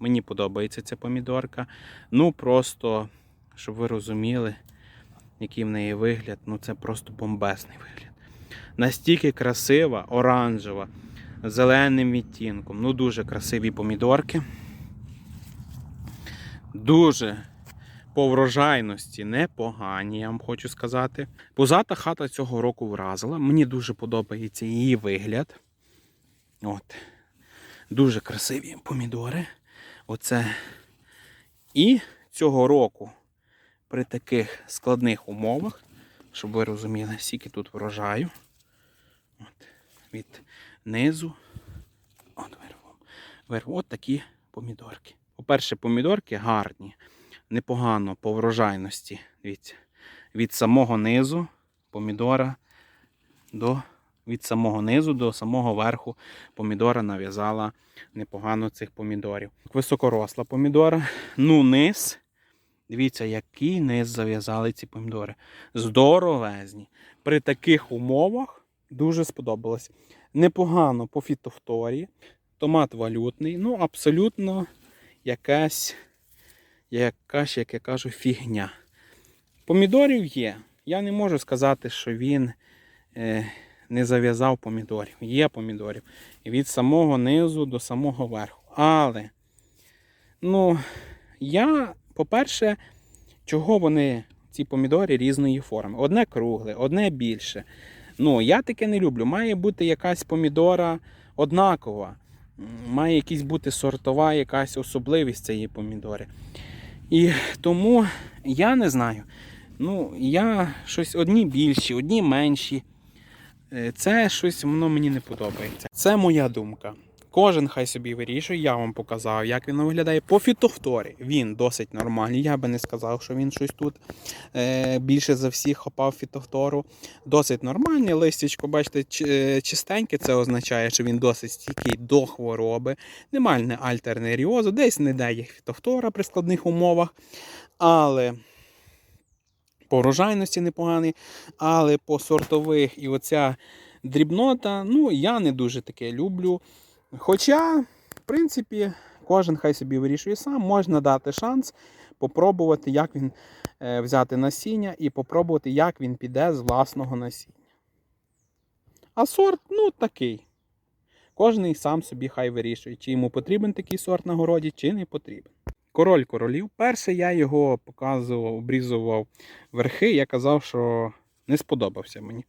Мені подобається ця помідорка. Ну просто, щоб ви розуміли, який в неї вигляд, ну це просто бомбезний вигляд. Настільки красива, оранжева, зеленим відтінком. Ну, дуже красиві помідорки. Дуже по врожайності непогані, я вам хочу сказати. Позата хата цього року вразила. Мені дуже подобається її вигляд. От. Дуже красиві помідори. Оце. І цього року при таких складних умовах, щоб ви розуміли, скільки тут врожаю. От. Від низу. От вирву. Вирву. От такі помідорки. По-перше, помідорки гарні, непогано по врожайності. Дивіться. Від самого низу помідора до від самого низу до самого верху помідора нав'язала непогано цих помідорів. Високоросла помідора. Ну, низ. Дивіться, який низ зав'язали ці помідори. Здоровезні. При таких умовах дуже сподобалось. Непогано по фітофторі. Томат валютний. Ну, абсолютно якась, якась, як я кажу, фігня. Помідорів є. Я не можу сказати, що він е, не зав'язав помідорів. Є помідорів. Від самого низу до самого верху. Але, ну, я, по-перше, чого вони, ці помідори різної форми. Одне кругле, одне більше. Ну, я таке не люблю. Має бути якась помідора однакова. Має якась бути сортова якась особливість цієї помідори. І тому я не знаю. Ну, я щось одні більші, одні менші. Е, Це щось воно мені не подобається. Це моя думка. Кожен хай собі вирішує, я вам показав, як він виглядає. По фітофторі він досить нормальний. Я би не сказав, що він щось тут е, більше за всіх хопав фітофтору. Досить нормальний. Листячко, бачите, е, чистеньке, це означає, що він досить стійкий до хвороби. Немає альтернеріозу, десь не дає фітофтора при складних умовах. Але по врожайності непоганий, але по сортових і оця дрібнота, ну, я не дуже таке люблю. Хоча, в принципі, кожен хай собі вирішує сам, можна дати шанс попробувати, як він е, взяти насіння і попробувати, як він піде з власного насіння. А сорт, ну, такий. Кожний сам собі хай вирішує, чи йому потрібен такий сорт на городі, чи не потрібен. Король королів. Перше я його показував, обрізував верхи. Я казав, що не сподобався мені.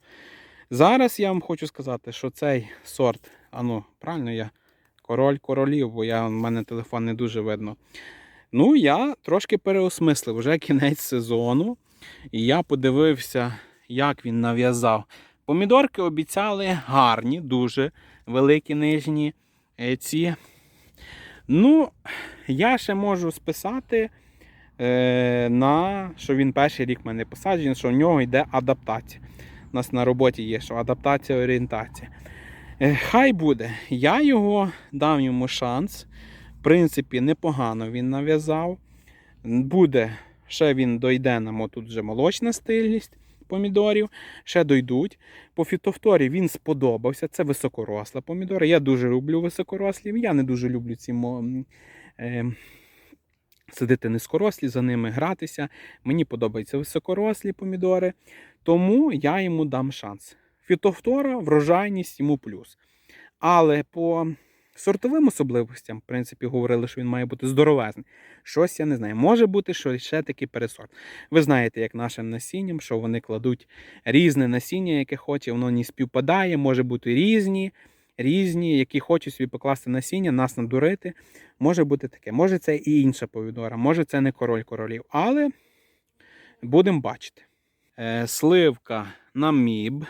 Зараз я вам хочу сказати, що цей сорт, а ну, правильно я король королів, бо я, в мене телефон не дуже видно. Ну, я трошки переосмислив вже кінець сезону. І я подивився, як він нав'язав. Помідорки обіцяли гарні, дуже великі нижні е, ці. Ну, я ще можу списати е, на що він перший рік мене посаджений, що в нього йде адаптація. У нас на роботі є, що адаптація орієнтація. Е, хай буде. Я його дам йому шанс. В принципі, непогано він нав'язав. Буде, ще він дойде нам отут вже молочна стильність помідорів, ще дойдуть. По фітофторі він сподобався. Це високоросла помідора. Я дуже люблю високорослі. Я не дуже люблю ці е, сидити низькорослі, за ними гратися. Мені подобаються високорослі помідори, тому я йому дам шанс. Фітофтора, врожайність йому плюс. Але по сортовим особливостям, в принципі, говорили, що він має бути здоровезний. Щось я не знаю. Може бути, що ще такий пересорт. Ви знаєте, як нашим насінням, що вони кладуть різне насіння, яке хоче, воно не співпадає, може бути різні, різні, які хочуть собі покласти насіння, нас надурити. Може бути таке. Може, це і інша повідора, може, це не король королів. Але будемо бачити. Е, сливка на міб,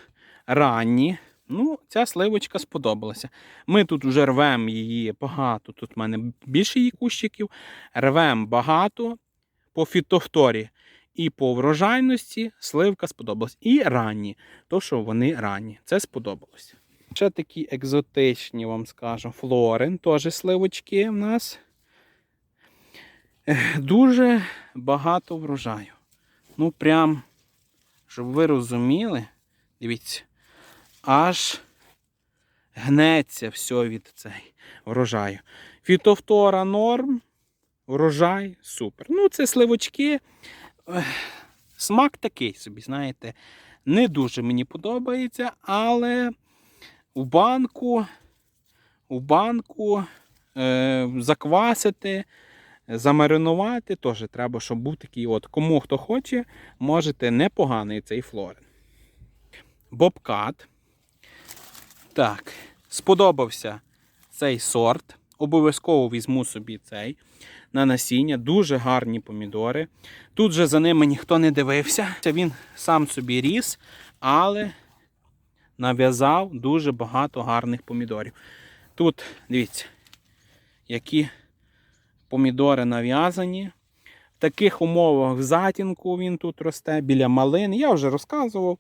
ранні. Ну, ця сливочка сподобалася. Ми тут вже рвемо її багато. Тут в мене більше її кущиків. Рвемо багато по фітофторі. І по врожайності сливка сподобалась. І ранні. То, що вони ранні. Це сподобалось. Ще такі екзотичні, вам скажу, флорин, теж сливочки в нас. Дуже багато врожаю. Ну, прям, щоб ви розуміли, дивіться, аж гнеться все від цей врожаю. Фітофтора норм, врожай, супер. Ну, це сливочки. Смак такий собі, знаєте, не дуже мені подобається, але у банку, у банку е, заквасити, замаринувати теж треба, щоб був такий от. Кому хто хоче, можете непоганий цей флорен. Бобкат. Так, сподобався цей сорт. Обов'язково візьму собі цей на насіння. Дуже гарні помідори. Тут же за ними ніхто не дивився. Він сам собі ріс, але нав'язав дуже багато гарних помідорів. Тут, дивіться, які помідори нав'язані. В таких умовах в затінку він тут росте, біля малин. Я вже розказував.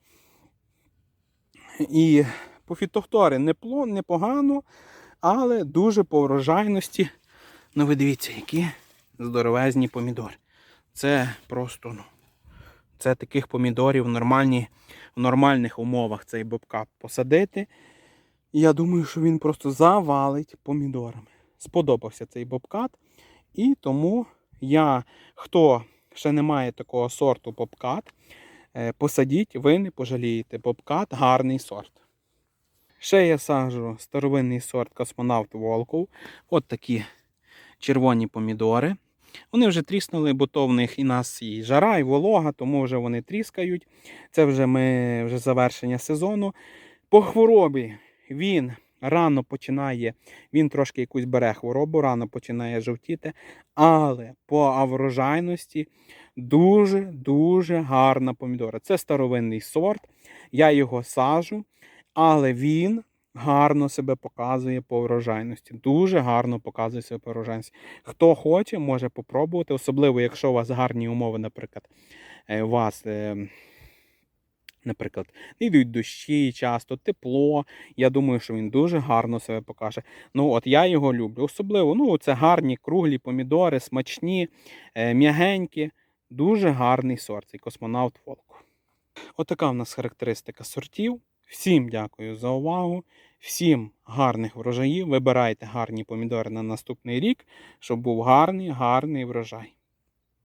І по фітофтори непогано, але дуже по врожайності. Ну, ви дивіться, які здоровезні помідори. Це просто, ну, це таких помідорів в, нормальні, в нормальних умовах цей бобкап посадити. Я думаю, що він просто завалить помідорами. Сподобався цей бобкат. І тому я, хто ще не має такого сорту бобкат, е, посадіть, ви не пожалієте. Бобкат гарний сорт. Ще я саджу старовинний сорт космонавт Волков. От такі червоні помідори. Вони вже тріснули, бо то в них і нас і жара, і волога, тому вже вони тріскають. Це вже ми вже завершення сезону. По хворобі він рано починає, він трошки якусь бере хворобу, рано починає жовтіти, але по врожайності дуже-дуже гарна помідора. Це старовинний сорт. Я його сажу, але він гарно себе показує по врожайності. Дуже гарно показує себе по врожайності. Хто хоче, може попробувати, особливо, якщо у вас гарні умови, наприклад, е, у вас. е, Наприклад, не йдуть дощі часто, тепло. Я думаю, що він дуже гарно себе покаже. Ну, от я його люблю. Особливо, ну, це гарні круглі помідори, смачні, е, м'ягенькі. Дуже гарний сорт, цей космонавт Волку. Отака в нас характеристика сортів. Всім дякую за увагу. Всім гарних врожаїв. Вибирайте гарні помідори на наступний рік, щоб був гарний, гарний врожай.